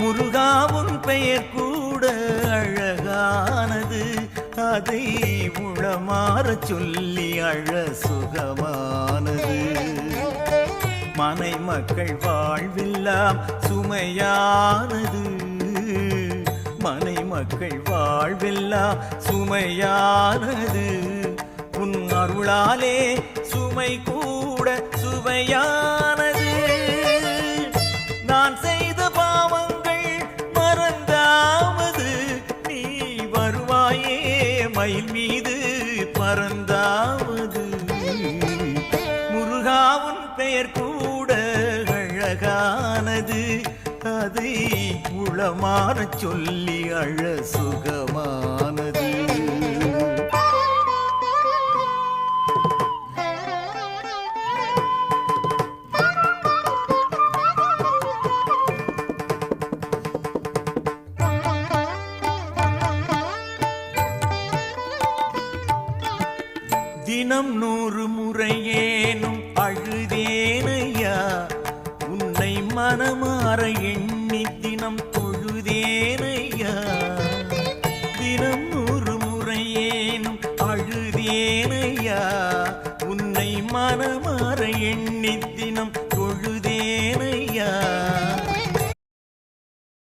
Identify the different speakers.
Speaker 1: முருகாவும் பெயர் கூட அழகானது. அதை உளமாற சொல்லி அழ சுகமானது. மனை மக்கள் வாழ்வெல்லாம் சுமையானது. மனை மக்கள் வாழ்வெல்லாம் சுமையானது. உன் அருளாலே சுமை கூட சுவையா மயில் மீது பறந்தாவது முருகாவின் பெயர் கூட அழகானது. அதை உளமாறச் சொல்லி அழ சுகமா தினம் நூறு முறையேனும் அழுதேனையா? உன்னை மனமாற எண்ணி தினம் தொழுதேனையா? தினம் நூறு முறையேனும் அழுதேனையா? உன்னை மனமாற எண்ணி தினம்